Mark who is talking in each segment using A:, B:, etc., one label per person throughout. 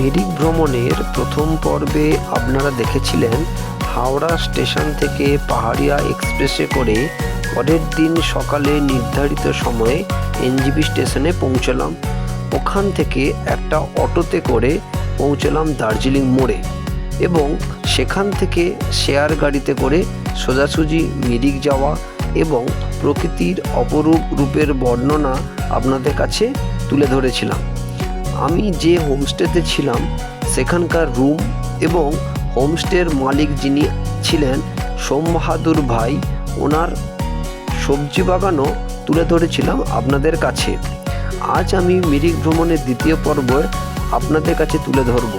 A: মিরিক ভ্রমণের প্রথম পর্বে আপনারা দেখেছিলেন হাওড়া স্টেশন থেকে পাহাড়িয়া এক্সপ্রেসে করে পরের দিন সকালে নির্ধারিত সময়ে এনজিবি স্টেশনে পৌঁছলাম। ওখান থেকে একটা অটোতে করে পৌঁছলাম দার্জিলিং মোড়ে এবং সেখান থেকে শেয়ার গাড়িতে করে সোজাসুজি মিরিক যাওয়া এবং প্রকৃতির অপরূপ রূপের বর্ণনা আপনাদের কাছে তুলে ধরেছিলাম। আমি যে হোমস্টেতে ছিলাম, সেখানকার রুম এবং হোমস্টের মালিক যিনি ছিলেন, সোম বাহাদুর ভাই, ওনার সবজি বাগানও তুলে ধরেছিলাম আপনাদের কাছে। আজ আমি মিরিক ভ্রমণের দ্বিতীয় পর্ব আপনাদের কাছে তুলে ধরব।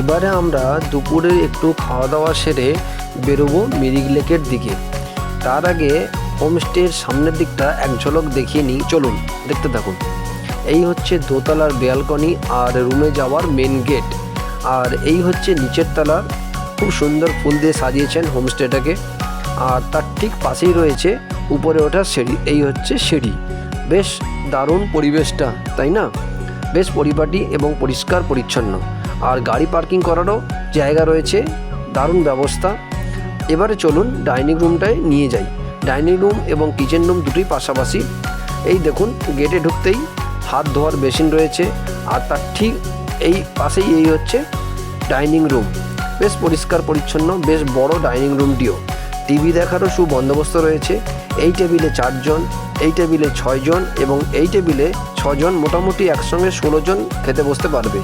A: এবারে আমরা দুপুরে একটু খাওয়া দাওয়া সেরে বেরোবো মিরিক লেকের দিকে। তার আগে হোমস্টের সামনের দিকটা এক ঝলক দেখিয়ে নিই। চলুন, দেখতে থাকুন। এই হচ্ছে দোতলার ব্যালকনি আর রুমে যাওয়ার মেন গেট আর এই হচ্ছে নিচের তলার খুব সুন্দর ফুল দিয়ে সাজিয়েছেন হোমস্টেটাকে। আর তার ঠিক পাশেই রয়েছে উপরে ওঠার সিঁড়ি। এই হচ্ছে সিঁড়ি। বেশ দারুণ পরিবেশটা, তাই না? বেশ পরিপাটি এবং পরিষ্কার পরিচ্ছন্ন। আর গাড়ি পার্কিং করারও জায়গা রয়েছে। দারুণ ব্যবস্থা। এবারে চলুন ডাইনিং রুমটায় নিয়ে যাই। ডাইনিং রুম এবং কিচেন রুম দুটোই পাশাপাশি। এই দেখুন, গেটে ঢুকতেই হাত ধোয়ার বেসিন রয়েছে আর তার ঠিক এই পাশেই এই হচ্ছে ডাইনিং রুম। বেশ পরিষ্কার, পরিচ্ছন্ন, বেশ বড় ডাইনিং রুমটিও। টিভি দেখারও সুবন্দোবস্ত রয়েছে। এই টেবিলে চারজন, এই টেবিলে ছয়জন এবং এই টেবিলে ছজন মোটামুটি একসঙ্গে ষোলো জন খেতে বসতে পারবে।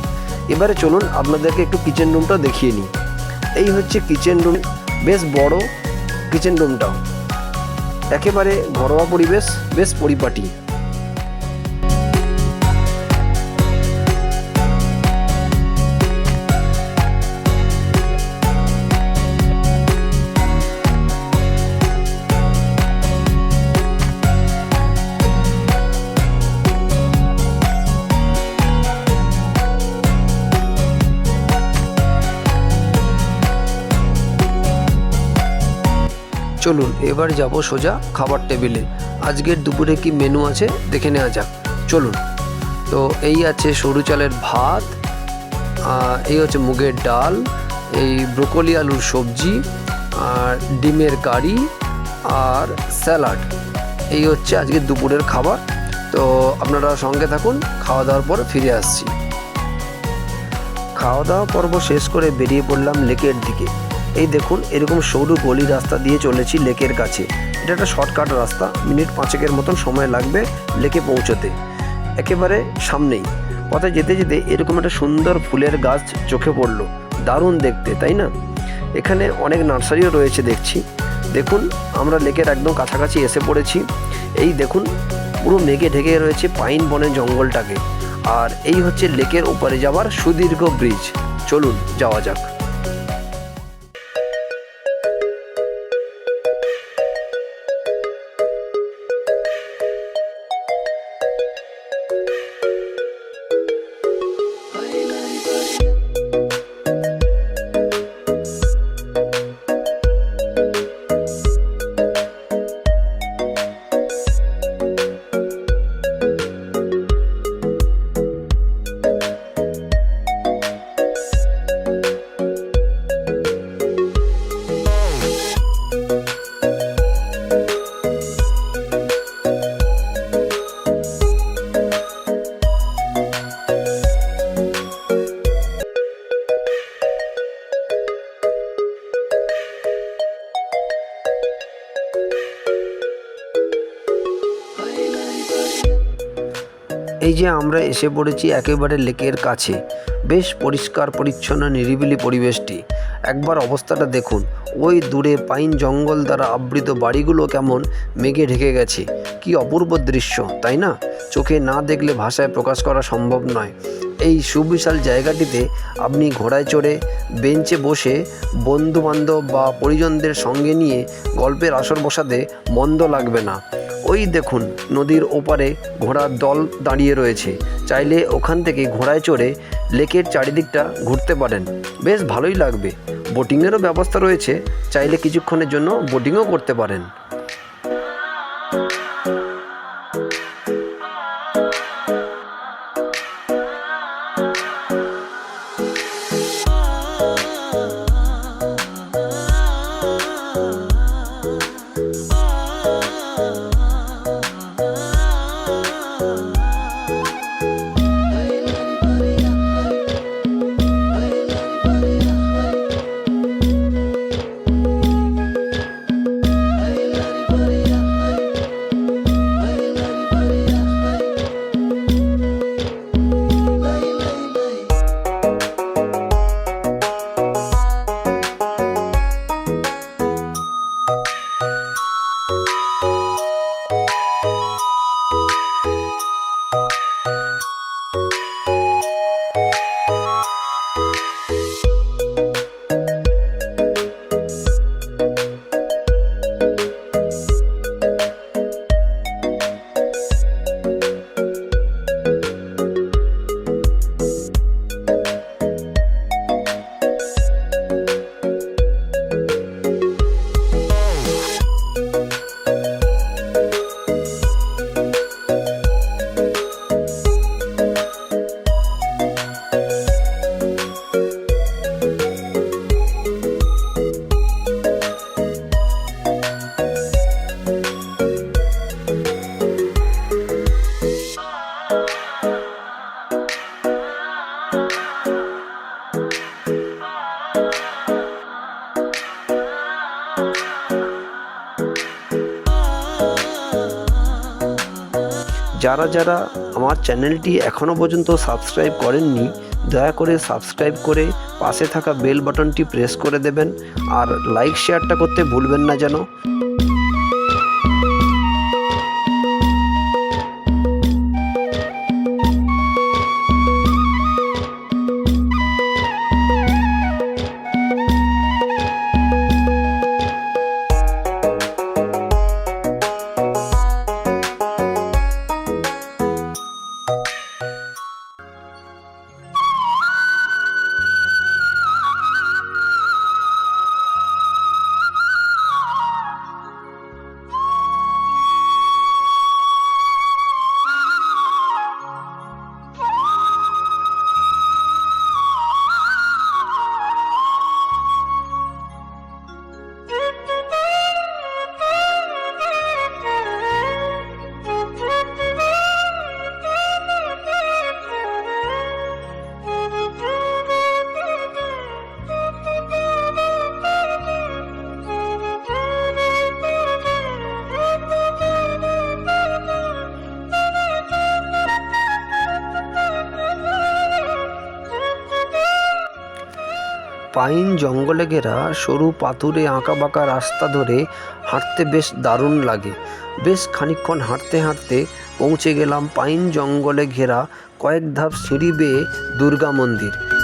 A: এবারে চলুন আপনাদেরকে একটু কিচেন রুমটা দেখিয়ে নিই। এই হচ্ছে কিচেন রুম, বেশ বড় কিচেন রুমটাও। একেবারে ঘরোয়া পরিবেশ বেশ পরিপাটি। চলুন, এবার যাব সোজা খাবার টেবিলে। আজকের দুপুরে কি মেনু আছে? দেখে নেওয়া যাক। চলুন। তো এই আছে সরু চালের ভাত এই হচ্ছে মুগের ডাল, এই ব্রোকলি আলুর সবজি, আর ডিমের কারি, আর স্যালাড। এই হচ্ছে আজকের দুপুরের খাবার। তো আপনারা সঙ্গে থাকুন, খাওয়া দাওয়ার পর ফিরে আসছি। খাওয়া দাওয়া পর্ব শেষ করে বেরিয়ে পড়লাম লেকের দিকে। এই দেখুন, এরকম সরু গলি রাস্তা দিয়ে চলেছি লেকের কাছে। এটা একটা শর্টকাট রাস্তা, মিনিট পাঁচেকের মতন সময় লাগবে লেকে পৌঁছতে। একেবারে সামনেই। পথে যেতে যেতে এরকম একটা সুন্দর ফুলের গাছ চোখে পড়ল। দারুণ দেখতে, তাই না? এখানে অনেক নার্সারিও রয়েছে দেখছি। দেখুন, আমরা লেকের একদম কাছাকাছি এসে পড়েছি। এই দেখুন, পুরো মেঘে ঢেকে রয়েছে পাইন বনের জঙ্গলটাকে। আর এই হচ্ছে লেকের ওপারে যাওয়ার সুদীর্ঘ ব্রিজ। চলুন, যাওয়া যাক। এই যে আমরা এসে পড়েছি একেবারে লেকের কাছে। বেশ পরিষ্কার, পরিচ্ছন্ন, নিরিবিলি পরিবেশটি। একবার অবস্থাটা দেখুন। ওই দূরে পাইন জঙ্গল দ্বারা আবৃত বাড়িগুলো কেমন মেঘে ঢেকে গেছে। কি অপূর্ব দৃশ্য, তাই না? চোখে না দেখলে ভাষায় প্রকাশ করা সম্ভব নয়। এই সুবিশাল জায়গাটিতে আপনি ঘোড়ায় চড়ে, বেঞ্চে বসে বন্ধু বান্ধব বা পরিজনদের সঙ্গে নিয়ে গল্পের আসর বসাতে মন্দ লাগবে না। ওই দেখুন, নদীর ওপারে ঘোড়ার দল দাঁড়িয়ে রয়েছে। চাইলে ওখান থেকে ঘোড়ায় চড়ে লেকের চারিদিকটা ঘুরতে পারেন। বেশ ভালোই লাগবে। বোটিংয়েরও ব্যবস্থা রয়েছে। চাইলে কিছুক্ষণের জন্য বোটিংও করতে পারেন। যারা যারা আমার চ্যানেলটি এখনও পর্যন্ত সাবস্ক্রাইব করেননি, দয়া করে সাবস্ক্রাইব করে পাশে থাকা বেল বাটনটি প্রেস করে দেবেন। আর লাইক শেয়ারটা করতে ভুলবেন না যেন। পাইন জঙ্গলে ঘেরা সরু পাথুরে আঁকাবাঁকা রাস্তা ধরে হাঁটতে বেশ দারুণ লাগে। বেশ খানিকক্ষণ হাঁটতে হাঁটতে পৌঁছে গেলাম পাইন জঙ্গলে ঘেরা কয়েক ধাপ সিঁড়ি বেয়ে দুর্গা মন্দির।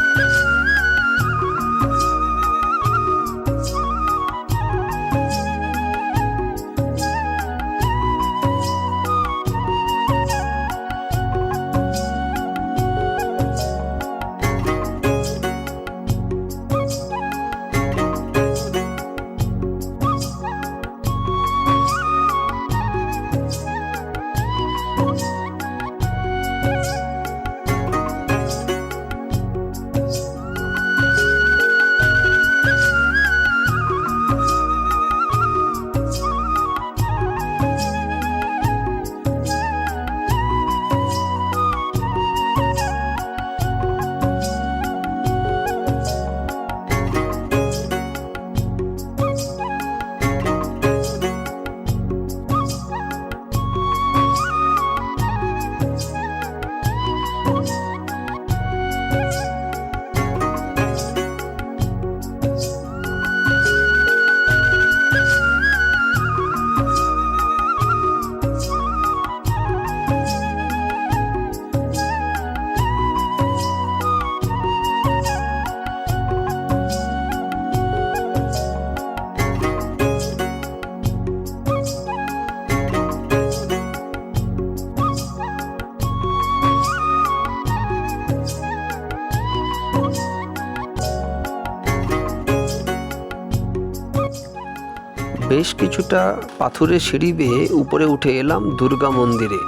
A: বেশ কিছুটা পাথুরে সিঁড়ি বেয়ে উপরে উঠে এলাম দুর্গা মন্দিরে।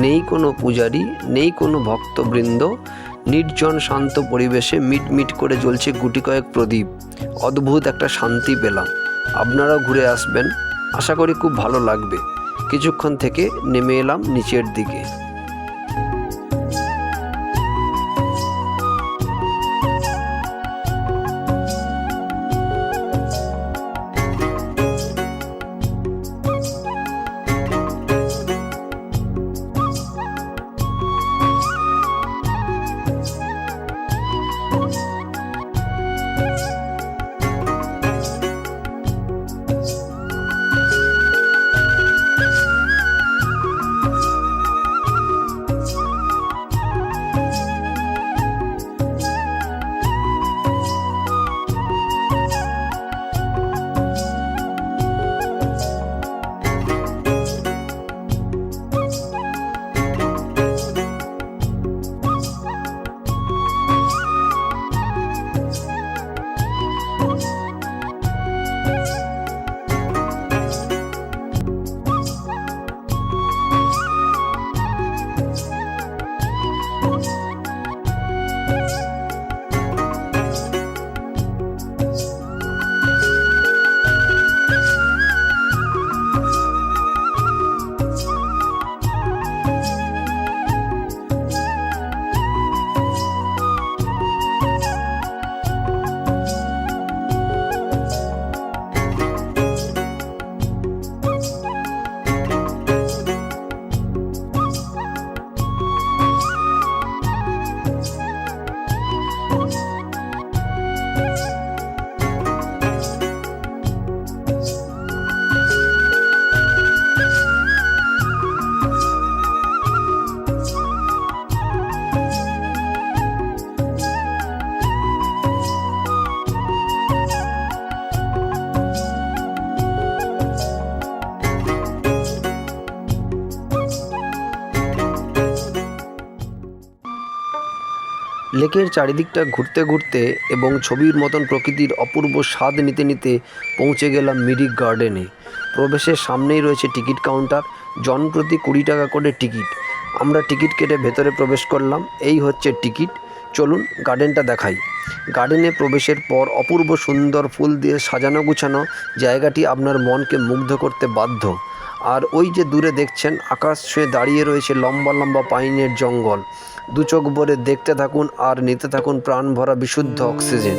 A: নেই কোনো পূজারি, নেই কোনো ভক্তবৃন্দ, নির্জন শান্ত পরিবেশে মিট মিট করে জ্বলছে গুটি কয়েক প্রদীপ। অদ্ভুত একটা শান্তি পেলাম। আপনারাও ঘুরে আসবেন। আশা করি খুব ভালো লাগবে। কিছুক্ষণ থেকে নেমে এলাম নিচের দিকে। লেকের চারিদিকটা ঘুরতে ঘুরতে এবং ছবির মতন প্রকৃতির অপূর্ব স্বাদ নিতে নিতে পৌঁছে গেলাম মিরিক গার্ডেনে। প্রবেশের সামনেই রয়েছে টিকিট কাউন্টার। জন প্রতি কুড়ি টাকা করে টিকিট। আমরা টিকিট কেটে ভেতরে প্রবেশ করলাম। এই হচ্ছে টিকিট। চলুন গার্ডেনটা দেখাই। গার্ডেনে প্রবেশের পর অপূর্ব সুন্দর ফুল দিয়ে সাজানো গুছানো জায়গাটি আপনার মনকে মুগ্ধ করতে বাধ্য। আর ওই যে দূরে দেখছেন, আকাশ ছুঁয়ে দাঁড়িয়ে রয়েছে লম্বা লম্বা পাইনের জঙ্গল। দু চোখ ভরে দেখতে থাকুন আর নিতে থাকুন প্রাণ ভরা বিশুদ্ধ অক্সিজেন।